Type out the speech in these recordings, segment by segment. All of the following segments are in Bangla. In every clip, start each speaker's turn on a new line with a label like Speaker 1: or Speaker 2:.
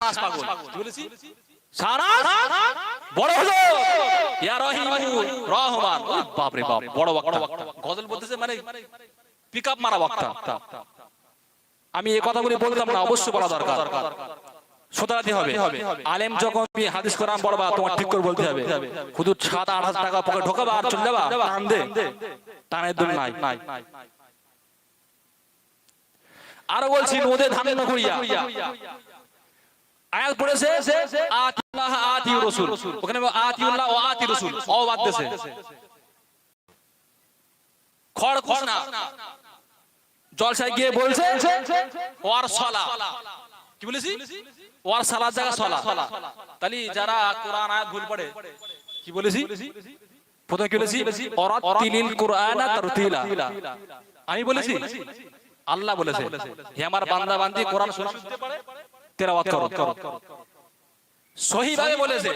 Speaker 1: শাহনাজ পাগল। কি বলেছি শাহনাজ বড় হলো। ইয়া রহিমুর রহমান। বাপ রে বাপ বড় বক্তা। গজল বলতেছে মানে পিকআপ মারা বক্তা। আমি এই কথাগুলি বলতাম না অবশ্যই বলা দরকার। শোধাতে হবে? আলেম যখন তুমি হাদিস কোরআন পড়বা তোমার ঠিক করে বলতে হবে। শুধু সাত আট হাজার টাকা পকেট ঢোকাবা আর চলে যাবা। টান দে। টানের দূর নাই। আরও বলছি নদে ধান করিয়া আয়াত পড়েছে আতিল্লাহ আতি রাসূল। ওখানে আতিউল্লাহ ও আতি রাসূল। ও বাদ খড় জলসায় গিয়ে বলছে ওয়ার সলা কি বলেছি? ওয়ার সালার জায়গা সলা। তাহলে যারা কোরআন আয়াত ভুল পড়ে কি বলেছি? প্রথমে কি বলেছি? অরাতিলিল কুরআনা তারতিলা। আমি বলেছি আল্লাহ বলেছে হে আমার বান্দা বান্দি কোরআন শুনতে পারে তেলাওয়াত করো। সহি ভাবে বলেছে।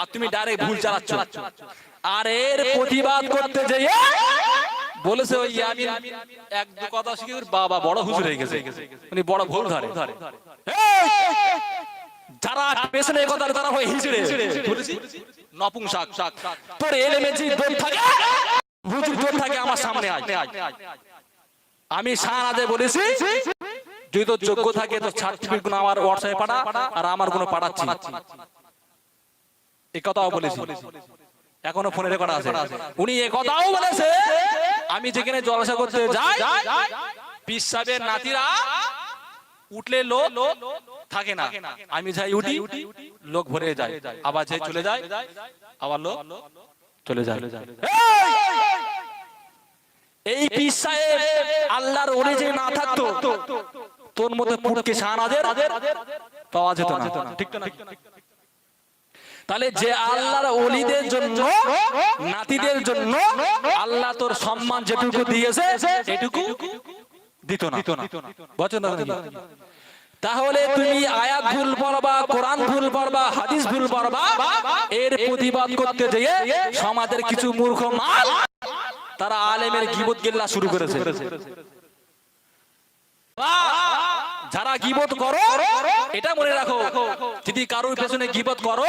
Speaker 1: আর তুমি ডাইরেক্ট ভুল চালাচ্ছ। আর এর প্রতিবাদ করতে যেয়ে বলেছে ওই এক দু কথা শিখে বাবা বড় হুজুর হয়ে গেছে। উনি বড় ভুল ধরে! যারা পেছনে কথা তারা হয় হিজড়ে বলেছি নপুংসাক তোর এলেমে যে দোষ থাকে হুজুর দোষ থাকে আমার সামনে আয়। আমি সারাজে বলেছি যদি তোর যোগ্য থাকে তো সার্টিফিকেটগুলো আমার হোয়াটসঅ্যাপে পাঠা, আর আমারগুলো পাঠাচ্ছি। এই কথাও বলেছি। এখনও ফোনে রেকর্ড আছে। উনি এ কথাও বলেছে, আমি যেখানে জলসা করতে যাই পিসাবের নাতিরা উঠলে লোক থাকে না। আমি যাই উঠি, লোক ভরে যায়। আবার যাই চলে যায়, আবার লোক চলে যায়। এই পীর সাহেব আল্লাহর ওরে যে না থাকতো। তোর মধ্যে পুরকে শাহনাজের পাওয়া যেত না। ঠিক না? তাহলে যে আল্লাহর ওলিদের জন্য নাতিদের জন্য আল্লাহ তোর সম্মান যেটুকু দিয়েছে এটুকু দিত না। বচন তাহলে তুমি আয়াত ভুল পড়বা কোরআন ভুল পড়বা হাদিস ভুল পড়বা এর প্রতিবাদ করতে যেয়ে সমাজের কিছু মূর্খ মাল তারা আলেমের গিবত গিল্লা শুরু করেছে। যারা গিবত করো এটা মনে রাখো। যদি কারোর পেছনে গিবত করো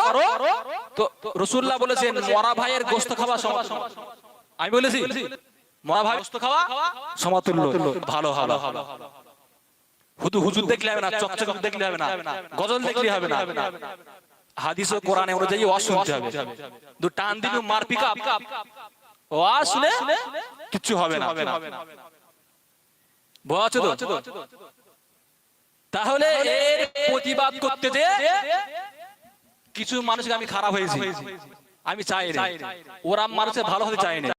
Speaker 1: তো রসুল্লাহ বলেছেন মরা ভাইয়ের গোস্ত খাওয়া আমি বলেছি মরা ভাই গোস্ত খাওয়া সমাতুল্য। ভালো ভালো হুদু হুজুর দেখলে হবে না চকচক দেখলে হবে না। গজল দেখলে হবে না। হাদিস ও কোরআনে অনুযায়ী ওয়াজ শুনতে হবে। দু টান দিবি মার পিকআপ ওয়াজ শুনে কিচ্ছু হবে না। বোঝাচ্ছ তো? তাহলে এর প্রতিবাদ করতে যে কিছু মানুষকে আমি খারাপ হয়েছি আমি চাই ওরা মানুষের ভালো হতে চাই না।